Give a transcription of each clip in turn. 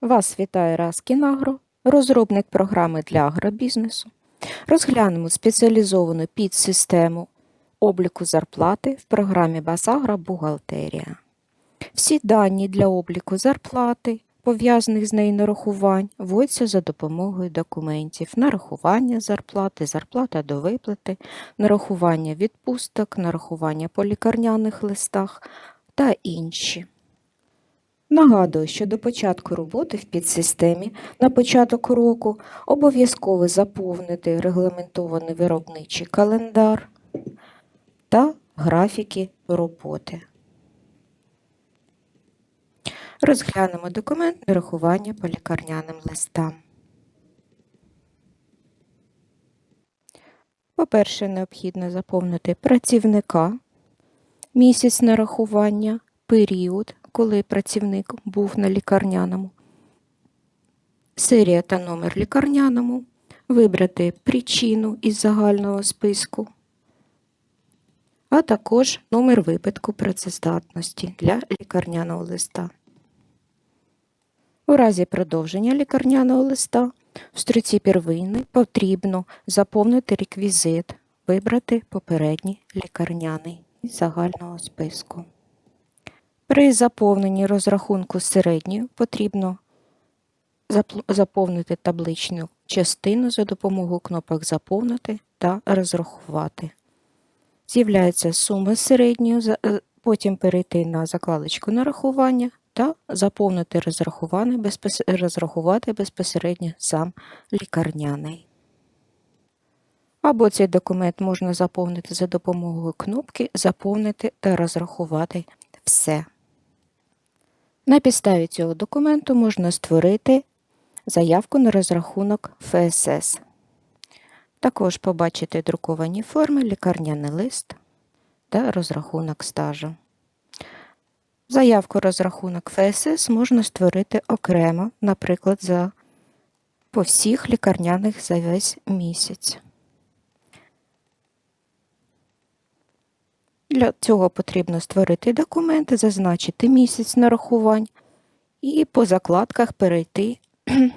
Вас вітає Раскінагро, розробник програми для агробізнесу. Розглянемо спеціалізовану підсистему обліку зарплати в програмі Басагра Бухгалтерія. Всі дані для обліку зарплати, пов'язаних з нею нарахувань, вводяться за допомогою документів нарахування зарплати, зарплата до виплати, нарахування відпусток, нарахування по лікарняних листах та інші. Нагадую, що до початку роботи в підсистемі на початок року обов'язково заповнити регламентований виробничий календар та графіки роботи. Розглянемо документ нарахування по лікарняним листам. По-перше, необхідно заповнити працівника, місяць нарахування, період, коли працівник був на лікарняному, серія та номер лікарняному, вибрати причину із загального списку, а також номер випадку працездатності для лікарняного листа. У разі продовження лікарняного листа в строці первинний потрібно заповнити реквізит, вибрати попередній лікарняний із загального списку. При заповненні розрахунку середньої потрібно заповнити табличну частину за допомогою кнопок Заповнити та розрахувати. З'являється сума середньої, е, потім перейти на закладочку нарахування та заповнити розрахувати безпосередньо сам лікарняний. Або цей документ можна заповнити за допомогою кнопки Заповнити та розрахувати все. На підставі цього документу можна створити заявку на розрахунок ФСС. Також побачити друковані форми, лікарняний лист та розрахунок стажу. Заявку розрахунок ФСС можна створити окремо, наприклад, за по всіх лікарняних за весь місяць. Для цього потрібно створити документи, зазначити місяць нарахувань і по закладках перейти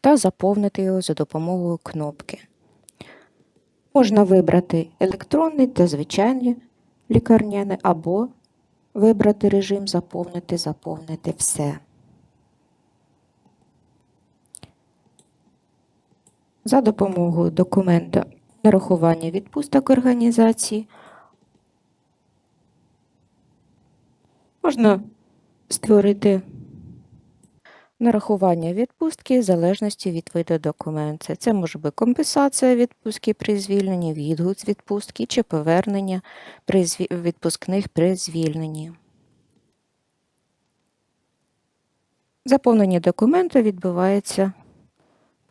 та заповнити його за допомогою кнопки. Можна вибрати електронний та звичайний лікарняний, або вибрати режим Заповнити, заповнити все. За допомогою документа нарахування відпусток організації. Можна створити нарахування відпустки в залежності від виду документа. Це може бути компенсація відпустки при звільненні, відгук з відпустки чи повернення відпускних при звільненні. Заповнення документу відбувається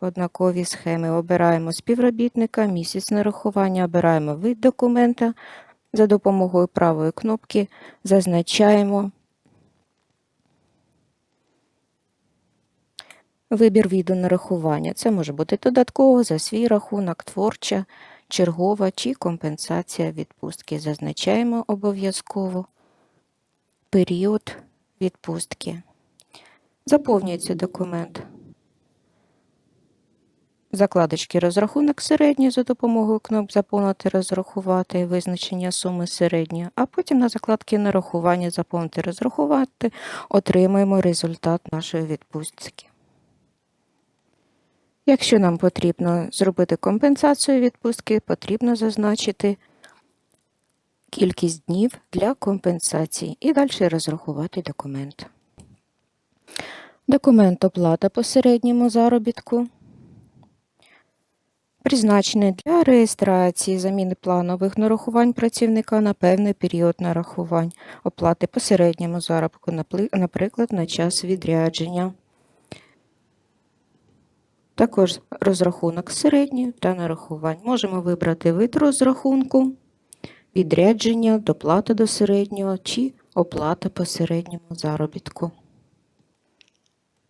по однаковій схемі. Обираємо співробітника, місяць нарахування, обираємо вид документа. За допомогою правої кнопки зазначаємо вибір віду нарахування. Це може бути додатково за свій рахунок, творча, чергова чи компенсація відпустки. Зазначаємо обов'язково період відпустки. Заповнюється документ закладочки розрахунок середній за допомогою кнопок заповнити, розрахувати визначення суми середньої, а потім на закладки нарахування заповнити, розрахувати, отримаємо результат нашої відпустки. Якщо нам потрібно зробити компенсацію відпустки, потрібно зазначити кількість днів для компенсації і далі розрахувати документ. Документ оплата по середньому заробітку призначений для реєстрації заміни планових нарахувань працівника на певний період нарахувань, оплати по середньому заробку, наприклад, на час відрядження. Також розрахунок середньої та нарахувань. Можемо вибрати вид розрахунку, відрядження, доплата до середнього чи оплата по середньому заробітку.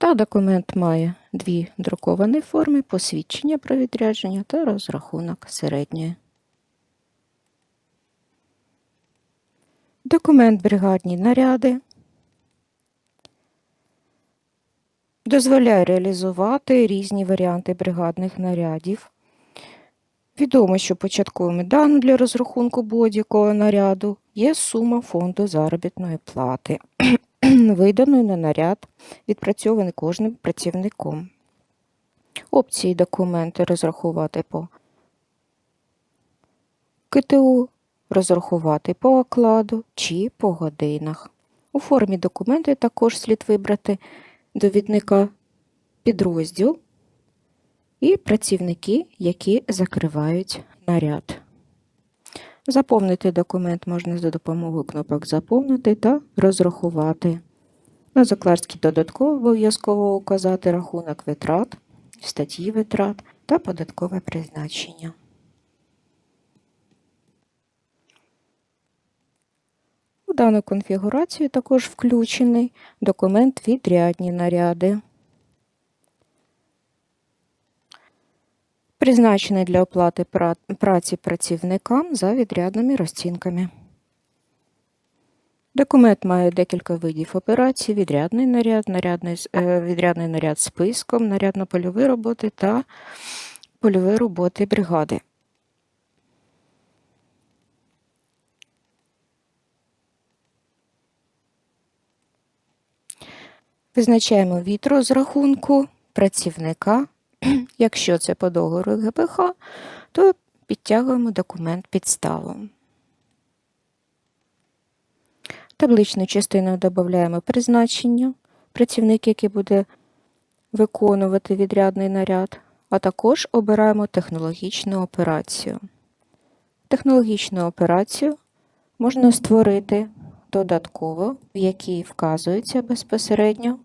Та документ має дві друковані форми посвідчення про відрядження та розрахунок середньої. Документ бригадні наряди. дозволяє реалізувати різні варіанти бригадних нарядів. Відомо, що початковими даними для розрахунку будь-якого наряду є сума фонду заробітної плати, виданої на наряд, відпрацьований кожним працівником. Опції документи розрахувати по КТУ, розрахувати по окладу чи по годинах. У формі документу також слід вибрати довідника підрозділ і працівники, які закривають наряд. Заповнити документ можна за допомогою кнопок Заповнити та розрахувати. На закладці додатково обов'язково указати рахунок витрат, статті витрат та податкове призначення. У дану конфігурацію також включений документ відрядні наряди. Призначений для оплати праці працівникам за відрядними розцінками. Документ має декілька видів операцій: відрядний наряд, нарядний, е, відрядний наряд з списком, нарядно-польові роботи та польові роботи бригади. Визначаємо від розрахунку працівника. Якщо це по договору ГПХ, то підтягуємо документ підставу. Табличну частину додаємо призначення, працівник, який буде виконувати відрядний наряд, а також обираємо технологічну операцію. Технологічну операцію можна створити додатково, в якій вказується безпосередньо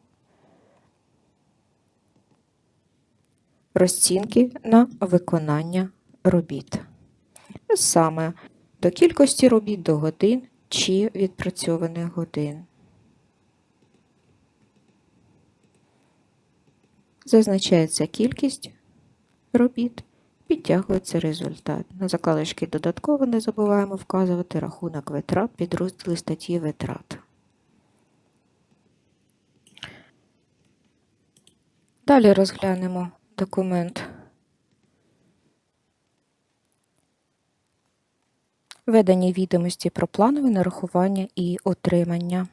розцінки на виконання робіт. Саме до кількості робіт до годин чи відпрацьованих годин. Зазначається кількість робіт, підтягується результат. На закладочки додатково не забуваємо вказувати рахунок витрат підрозділи статті витрат. Далі розглянемо документ. Ведені відомості про планове нарахування і отримання.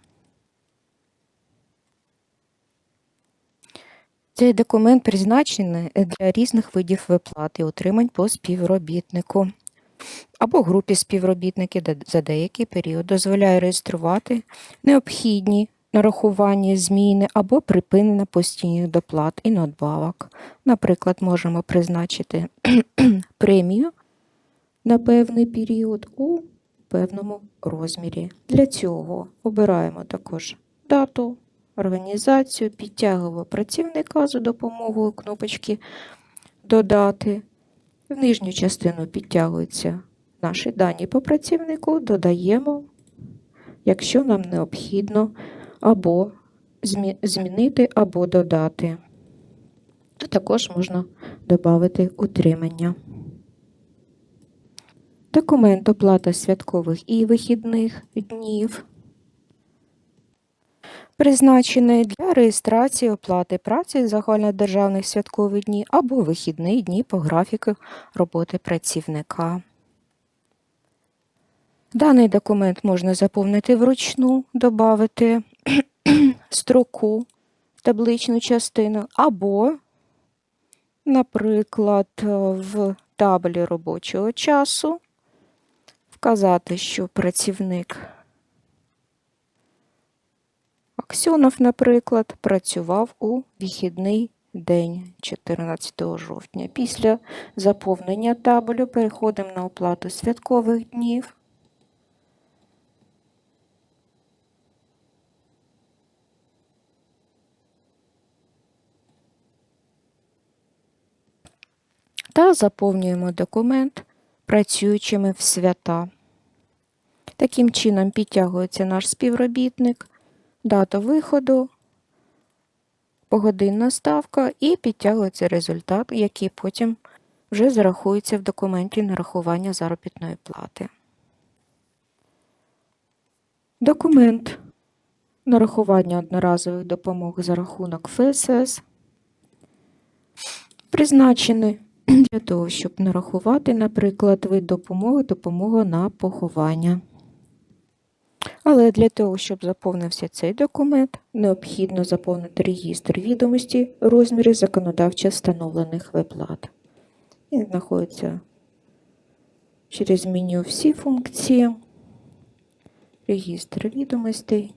Цей документ призначений для різних видів виплат і отримань по співробітнику або групі співробітників за деякий період дозволяє реєструвати необхідні нарахування зміни або припинення постійних доплат і надбавок. Наприклад, можемо призначити премію на певний період у певному розмірі. Для цього обираємо також дату, організацію, підтягуємо працівника за допомогою кнопочки Додати. В нижню частину підтягуються наші дані по працівнику, додаємо, якщо нам необхідно або змінити, або додати. Тут також можна додати утримання. Документ оплата святкових і вихідних днів. Призначений для реєстрації оплати праці загальнодержавних святкових днів або вихідних дні по графіку роботи працівника. Даний документ можна заповнити вручну, додати строку табличну частину, або, наприклад, в таблі робочого часу вказати, що працівник Аксьонов, наприклад, працював у вихідний день 14 жовтня. Після заповнення таблю переходимо на оплату святкових днів. Та заповнюємо документ працюючими в свята. Таким чином підтягується наш співробітник, дата виходу, погодинна ставка і підтягується результат, який потім вже зарахується в документі нарахування заробітної плати. Документ нарахування одноразових допомог за рахунок ФСС призначені для того, щоб нарахувати, наприклад, вид допомоги, допомога на поховання. Але для того, щоб заповнився цей документ, необхідно заповнити реєстр відомості розміри законодавчо встановлених виплат. Він знаходиться через меню всі функції, реєстр відомостей.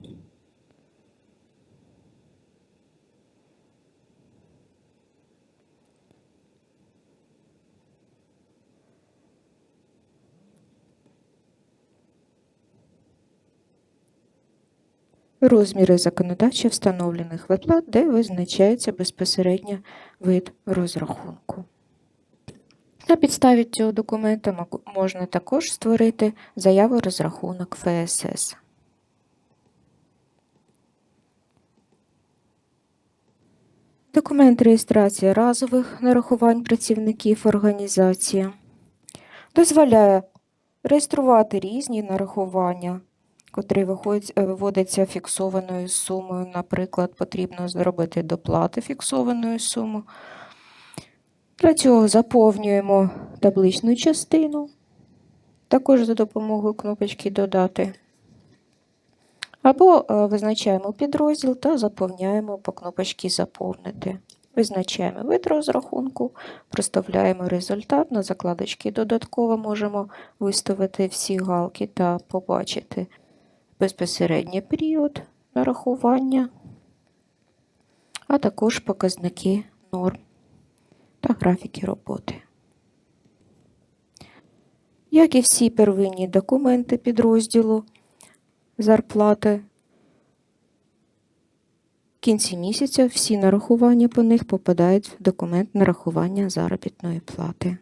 Розміри законодавчо встановлених виплат, де визначається безпосередньо вид розрахунку. На підставі цього документа можна також створити заяву розрахунок ФСС. Документ реєстрації разових нарахувань працівників організації дозволяє реєструвати різні нарахування, виходять, е, фіксованою сумою. Наприклад, потрібно зробити доплати фіксованою сумою. Для цього заповнюємо табличну частину, також за допомогою кнопочки Додати. Або е, визначаємо підрозділ та заповняємо по кнопочці Заповнити. Визначаємо вид розрахунку, проставляємо результат. На закладочці додатково можемо виставити всі галки та побачити безпосередній період нарахування, а також показники норм та графіки роботи. Як і всі первинні документи підрозділу зарплати, в кінці місяця всі нарахування по них попадають в документ нарахування заробітної плати.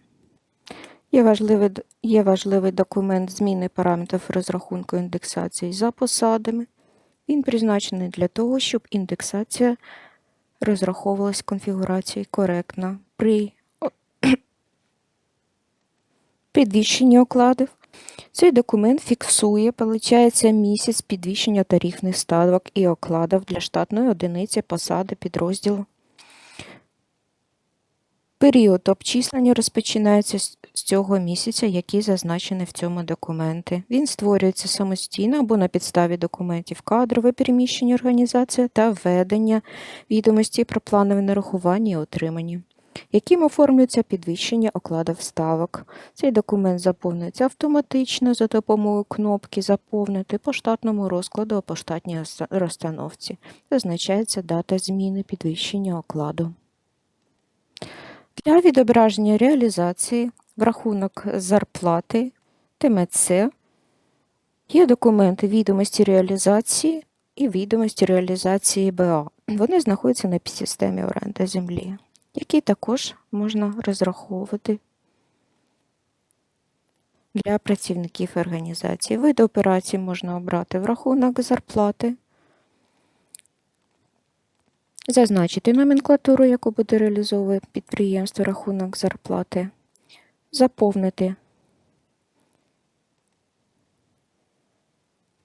Є важливий, є важливий документ зміни параметрів розрахунку індексації за посадами. Він призначений для того, щоб індексація розраховувалась конфігурацією коректно при підвищенні окладів. Цей документ фіксує, виходить, місяць підвищення тарифних ставок і окладів для штатної одиниці посади підрозділу. Період обчислення розпочинається з цього місяця, який зазначений в цьому документі. Він створюється самостійно або на підставі документів кадрове переміщення організації та введення відомості про планове нарахування і отримання, яким оформлюється підвищення окладів ставок. Цей документ заповнюється автоматично за допомогою кнопки Заповнити по штатному розкладу або штатній розстановці. Зазначається дата зміни підвищення окладу. Для відображення реалізації в рахунок зарплати ТМЦ є документи відомості реалізації і відомості реалізації БА. Вони знаходяться на підсистемі оренди землі, які також можна розраховувати для працівників організації. Види операцій можна обрати в рахунок зарплати, зазначити номенклатуру, яку буде реалізовувати підприємство, рахунок зарплати, заповнити.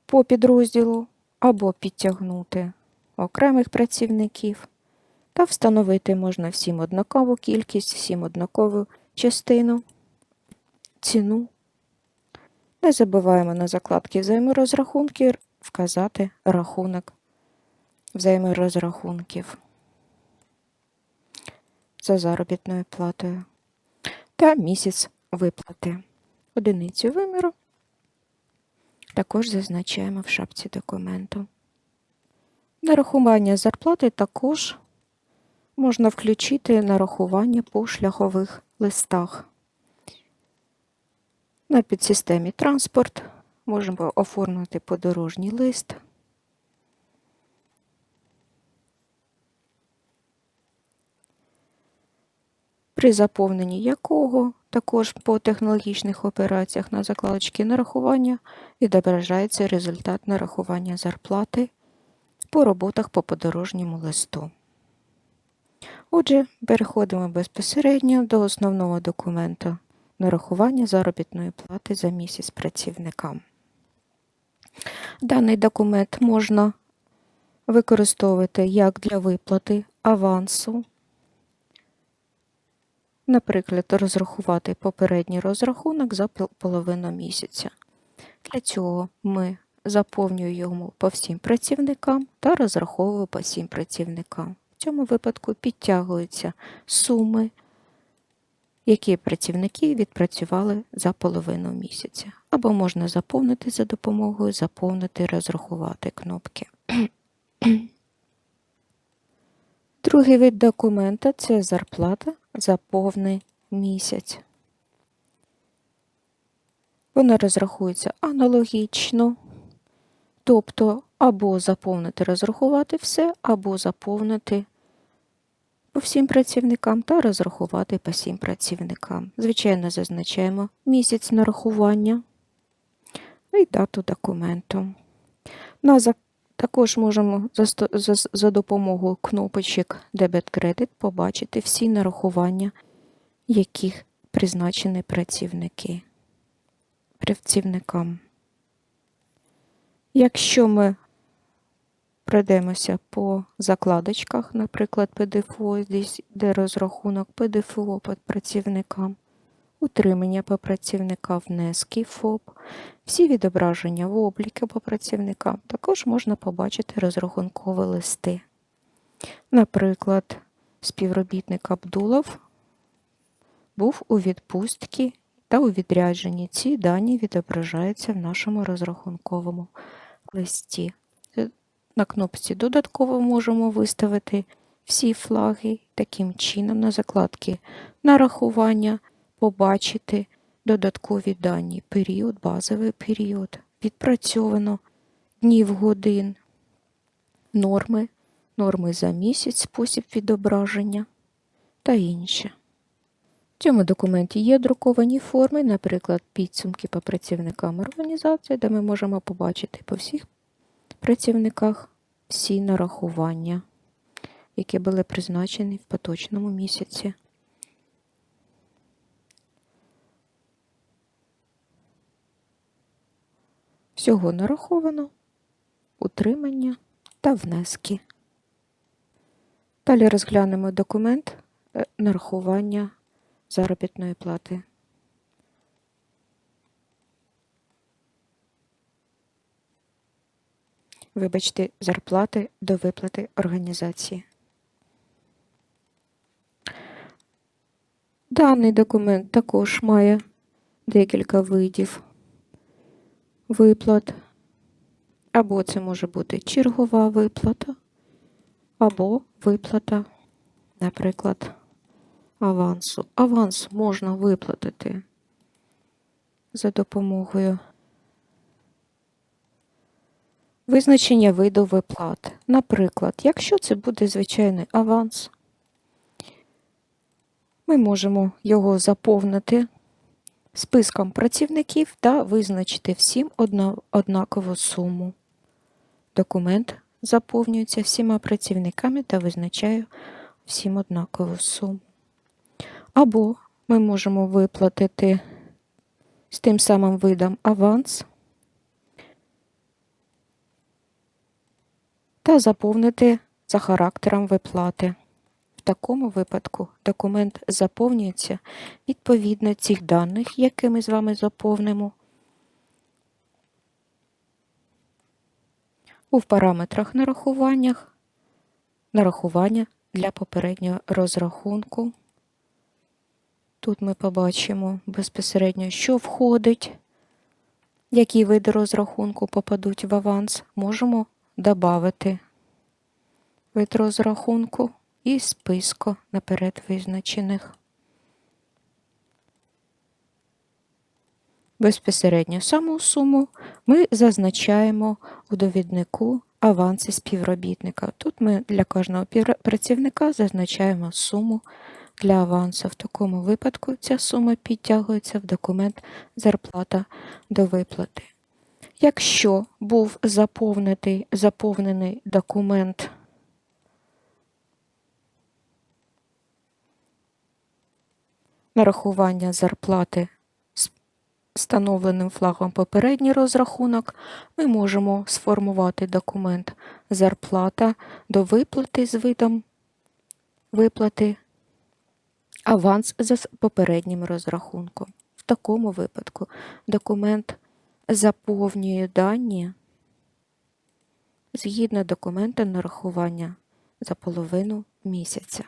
По підрозділу або підтягнути окремих працівників та встановити можна всім однакову кількість, всім однакову частину, ціну. Не забуваємо на закладки взаєморозрахунки вказати рахунок взаєморозрахунків за заробітною платою та місяць виплати. Одиницю виміру також зазначаємо в шапці документу. Нарахування зарплати також можна включити нарахування по шляхових листах. На підсистемі транспорт можемо оформити подорожній лист. При заповненні якого також по технологічних операціях на закладочці нарахування відображається результат нарахування зарплати по роботах по подорожньому листу. Отже, переходимо безпосередньо до основного документу нарахування заробітної плати за місяць працівникам. Даний документ можна використовувати як для виплати авансу Наприклад, розрахувати попередній розрахунок за половину місяця. Для цього ми заповнюємо по всім працівникам та розраховуємо по всім працівникам. В цьому випадку підтягуються суми, які працівники відпрацювали за половину місяця. Або можна заповнити за допомогою заповнити розрахувати кнопки. Другий вид документа це зарплата за повний місяць. Вона розрахується аналогічно, тобто або заповнити розрахувати все, або заповнити по всім працівникам та розрахувати по всім працівникам. Звичайно, зазначаємо місяць нарахування і дату документу. На також можемо за, за, за допомогою кнопочок дебет-кредит побачити всі нарахування, яких призначені працівники. Працівникам. Якщо ми пройдемося по закладочках, наприклад, ПДФО, де розрахунок ПДФО по працівникам, утримання по працівникам, внески ФОП, всі відображення в обліки по працівникам, також можна побачити розрахункові листи. Наприклад, співробітник Абдулов був у відпустці та у відрядженні. Ці дані відображаються в нашому розрахунковому листі. На кнопці додатково можемо виставити всі флаги. Таким чином, на закладки нарахування побачити додаткові дані. Період, базовий період, відпрацьовано днів годин, норми, норми за місяць, спосіб відображення та інше. В цьому документі є друковані форми, наприклад, підсумки по працівникам організації, де ми можемо побачити по всіх працівниках всі нарахування, які були призначені в поточному місяці. Всього нараховано, утримання та внески. Далі розглянемо документ е, нарахування заробітної плати. Вибачте, зарплати до виплати організації. Даний документ також має декілька видів виплат. Або це може бути чергова виплата, або виплата, наприклад, авансу. Аванс можна виплатити за допомогою визначення виду виплат. Наприклад, якщо це буде звичайний аванс, ми можемо його заповнити списком працівників та визначити всім однакову суму. Документ заповнюється всіма працівниками та визначає всім однакову суму. Або ми можемо виплатити з тим самим видом аванс та заповнити за характером виплати. Такому випадку документ заповнюється відповідно цих даних, які ми з вами заповнимо. У параметрах нарахуваннях нарахування для попереднього розрахунку. Тут ми побачимо безпосередньо, що входить, які види розрахунку попадуть в аванс. Можемо додати вид розрахунку і списку наперед визначених. Безпосередньо саму суму ми зазначаємо у довіднику аванси співробітника. Тут ми для кожного працівника зазначаємо суму для авансу. В такому випадку ця сума підтягується в документ зарплата до виплати. Якщо був заповнений, заповнений документ нарахування зарплати з встановленим флагом попередній розрахунок, ми можемо сформувати документ зарплата до виплати з видом виплати аванс за попереднім розрахунком. В такому випадку документ заповнює дані згідно документа нарахування за половину місяця.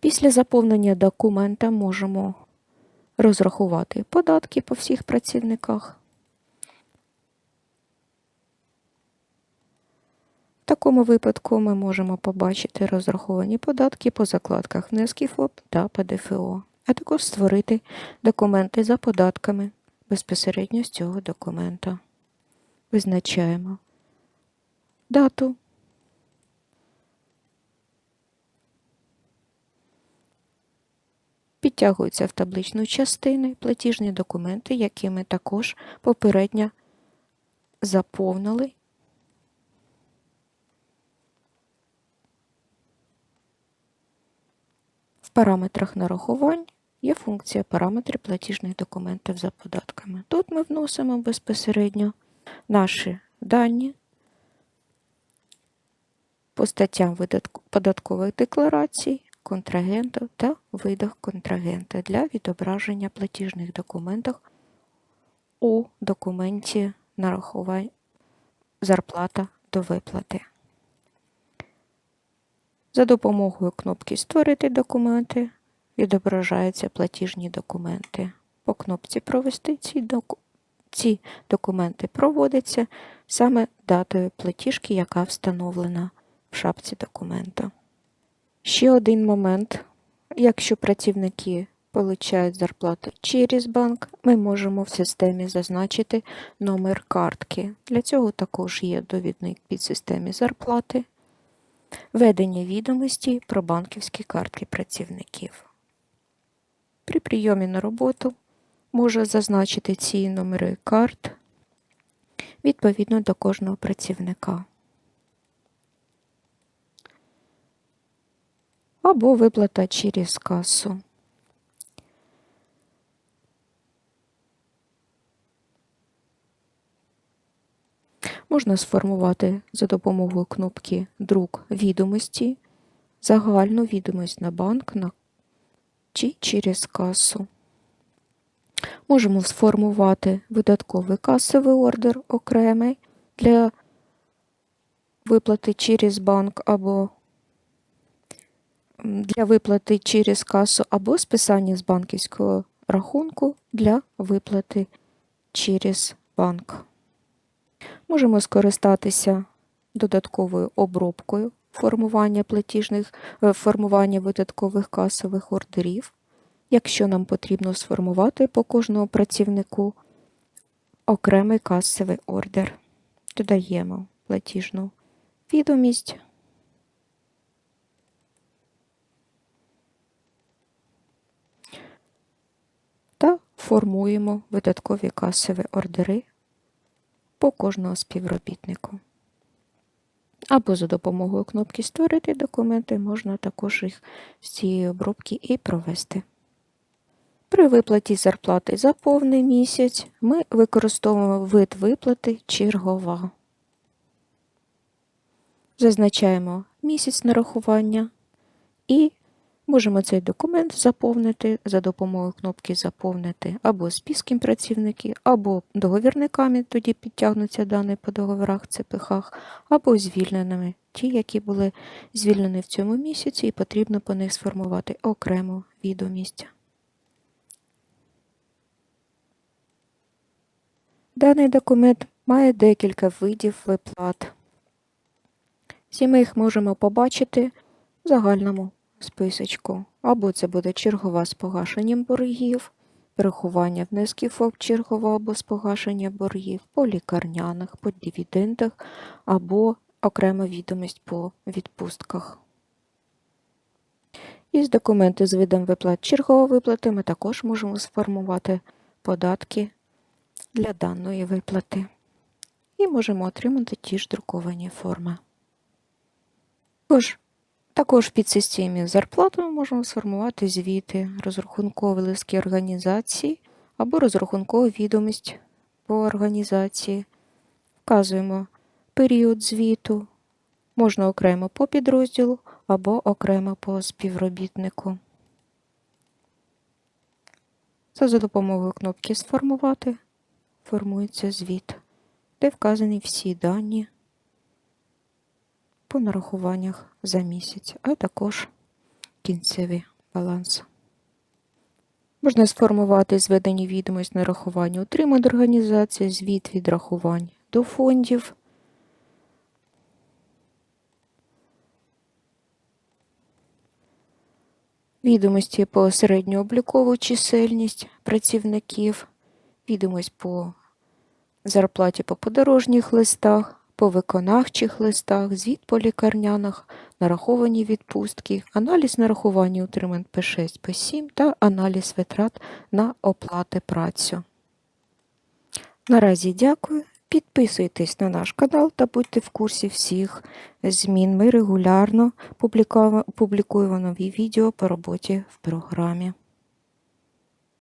Після заповнення документа можемо розрахувати податки по всіх працівниках. В такому випадку ми можемо побачити розраховані податки по закладках внесків ФОП та ПДФО, а також створити документи за податками безпосередньо з цього документа. Визначаємо дату, підтягуються в табличну частину платіжні документи, які ми також попередньо заповнили. В параметрах нарахувань є функція параметри платіжних документів за податками. Тут ми вносимо безпосередньо наші дані по статтям податкових декларацій, контрагенту та видах контрагента для відображення платіжних документів у документі нарахувань зарплата до виплати. За допомогою кнопки Створити документи відображаються платіжні документи. По кнопці Провести ці, доку... ці документи проводяться саме датою платіжки, яка встановлена в шапці документа. Ще один момент. Якщо працівники получають зарплату через банк, ми можемо в системі зазначити номер картки. Для цього також є довідник під системі зарплати, ведення відомості про банківські картки працівників. При прийомі на роботу може зазначити ці номери карт відповідно до кожного працівника. Або виплата через касу. Можна сформувати за допомогою кнопки Друк відомості, загальну відомість на банк на... чи через касу. Можемо сформувати видатковий касовий ордер окремий для виплати через банк або для виплати через касу або списання з банківського рахунку для виплати через банк. Можемо скористатися додатковою обробкою формування платіжних е, формування видаткових касових ордерів, якщо нам потрібно сформувати по кожному працівнику окремий касовий ордер. Додаємо платіжну відомість. та формуємо видаткові касові ордери по кожному співробітнику. Або за допомогою кнопки Створити документи можна також їх з цієї обробки і провести. При виплаті зарплати за повний місяць ми використовуємо вид виплати чергова. Зазначаємо місяць нарахування і можемо цей документ заповнити за допомогою кнопки Заповнити або списком працівників, або договірниками, тоді підтягнуться дані по договорах ЦПХ, або звільненими, ті, які були звільнені в цьому місяці, і потрібно по них сформувати окрему відомість. Даний документ має декілька видів виплат. Всі ми їх можемо побачити в загальному списочку. Або це буде чергова з погашенням боргів, переховання внесків ФОП чергова або з погашення боргів, по лікарняних, по дивідендах, або окрема відомість по відпустках. Із документу з видом виплат чергової виплати ми також можемо сформувати податки для даної виплати. І можемо отримати ті ж друковані форми. Тож, також в підсистемі зарплати ми можемо сформувати звіти, розрахункові листки організації або розрахункову відомість по організації. Вказуємо період звіту, Можна окремо по підрозділу або окремо по співробітнику. Та за допомогою кнопки Сформувати формується звіт, де вказані всі дані по нарахуваннях за місяць, а також кінцевий баланс. Можна сформувати зведені відомості нарахування утримань організації, звіт відрахувань до фондів. Відомості по середньооблікову чисельність працівників, відомість по зарплаті по подорожніх листах, по виконавчих листах, звіт по лікарнянах, нараховані відпустки, аналіз нарахування утримань П6, П7 та аналіз витрат на оплати працю. Наразі дякую. Підписуйтесь на наш канал та будьте в курсі всіх змін. Ми регулярно публікуємо нові відео по роботі в програмі.